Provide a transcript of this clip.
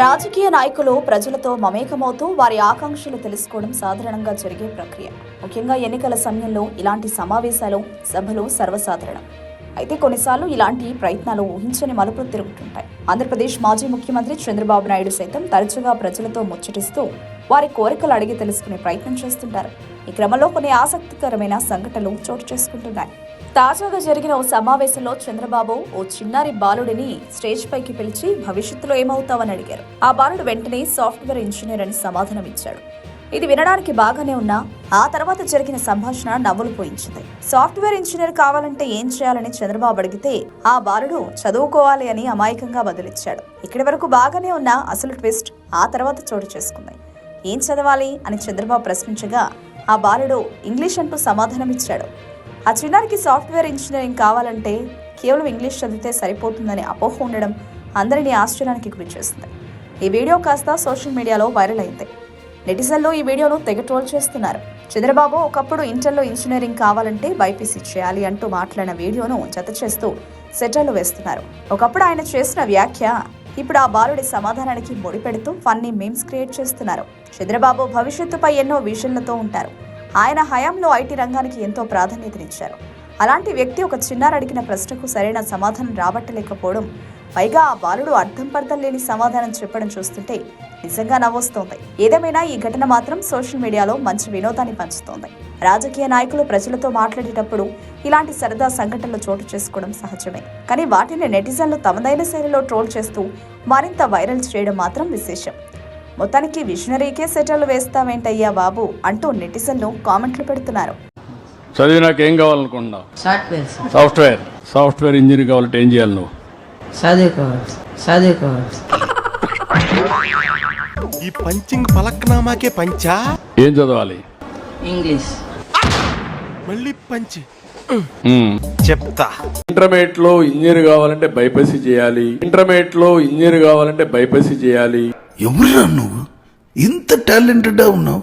రాజకీయ నాయకులు ప్రజలతో మమేకమవుతూ వారి ఆకాంక్షలు తెలుసుకోవడం సాధారణంగా జరిగే ప్రక్రియ. ముఖ్యంగా ఎన్నికల సమయంలో ఇలాంటి సమావేశాలు సభలు సర్వసాధారణం. అయితే కొన్నిసార్లు ఇలాంటి ప్రయత్నాలు ఊహించని మలుపులు తిరుగుతుంటాయి. ఆంధ్రప్రదేశ్ మాజీ ముఖ్యమంత్రి చంద్రబాబు నాయుడు సైతం తరచుగా ప్రజలతో ముచ్చటిస్తూ వారి కోరికలు అడిగి తెలుసుకునే ప్రయత్నం చేస్తుంటారు. ఈ క్రమంలో కొన్ని ఆసక్తికరమైన సంఘటనలు చోటు చేసుకుంటున్నాయి. తాజాగా జరిగిన ఓ సమావేశంలో చంద్రబాబు ఓ చిన్నారి బాలుడిని స్టేజ్ పైకి పిలిచి భవిష్యత్తులో ఏమవుతావని అడిగారు. ఆ బాలుడు వెంటనే సాఫ్ట్వేర్ ఇంజనీర్ అని సమాధానం ఇచ్చాడు ఇది వినడానికి బాగానే ఉన్నా ఆ తర్వాత జరిగిన సంభాషణ నవ్వులు పోయించింది. సాఫ్ట్వేర్ ఇంజనీర్ కావాలంటే ఏం చేయాలని చంద్రబాబు అడిగితే ఆ బాలుడు చదువుకోవాలి అని అమాయకంగా బదులిచ్చాడు ఇక్కడి వరకు బాగానే ఉన్న అసలు ట్విస్ట్ ఆ తర్వాత చోటు చేసుకుంది. ఏం చదవాలి అని చంద్రబాబు ప్రశ్నించగా ఆ బాలుడు ఇంగ్లీష్ అంటూ సమాధానం ఇచ్చాడు. ఆ చిన్నారికి సాఫ్ట్వేర్ ఇంజనీరింగ్ కావాలంటే కేవలం ఇంగ్లీష్ చదివితే సరిపోతుందని అపోహ ఉండడం అందరినీ ఆశ్చర్యానికి గురిచేస్తుంది ఈ వీడియో కాస్త సోషల్ మీడియాలో వైరల్ అయింది. నెటిజన్లు ఈ వీడియోను తెగ ట్రోల్ చేస్తున్నారు. చంద్రబాబు ఒకప్పుడు ఇంటర్లో ఇంజనీరింగ్ కావాలంటే బైపీసీ చేయాలి అంటూ మాట్లాడిన వీడియోను జత చేస్తూ సెటర్లు వేస్తున్నారు. ఒకప్పుడు ఆయన చేసిన వ్యాఖ్య ఇప్పుడు ఆ బాలుడి సమాధానానికి ముడిపెడుతూ ఫన్నీ మీమ్స్ క్రియేట్ చేస్తున్నారు. చంద్రబాబు భవిష్యత్తుపై ఎన్నో విజన్లతో ఉంటారు. ఆయన హయాంలో ఐటీ రంగానికి ఎంతో ప్రాధాన్యతనిచ్చారు. అలాంటి వ్యక్తి ఒక చిన్నారు అడిగిన ప్రశ్నకు సరైన సమాధానం రాబట్టలేకపోవడం పైగా ఆ బాలుడు అర్థం పర్థం లేని సమాధానం చెప్పడం చూస్తుంటే నిజంగా నవ్వొస్తోంది. ఏదేమైనా ఈ ఘటన మాత్రం సోషల్ మీడియాలో మంచి వినోదాన్ని పంచుతోంది. రాజకీయ నాయకులు ప్రజలతో మాట్లాడేటప్పుడు ఇలాంటి సరదా సంఘటనలు చోటు చేసుకోవడం సహజమే. కానీ వాటిని నెటిజన్లు తమదైన శైలిలో ట్రోల్ చేస్తూ మరింత వైరల్ చేయడం మాత్రం విశేషం. మొత్తానికి విషనరీకే సెటర్లు వేస్తావేంటయ్యా బాబు? అంటూ నెటిజన్లు కామెంట్లు పెడుతున్నారు. చదివి నాకు ఏం కావాలనుకుంటున్నావు? Software software. సాఫ్ట్వేర్ ఇంజనీర్ కావాలంటే ఏం చేయాలి నువ్వు? చదువుకోవాలి చదువుకోవాలి ఈ పంచింగ్ పలక్నామాకే పంచా? ఏం చదవాలి? ఇంగ్లీష్ మళ్ళీ పంచి. చెప్తా. ఇంటర్మీడియట్లో ఇంజనీర్ కావాలంటే బైపీసీ చేయాలి. ఇంటర్మీడియట్లో ఇంజనీర్ కావాలంటే బైపీసీ చేయాలి. ఎవరురా నువ్వు? ఇంత టాలెంటెడ్ ఉన్నావు.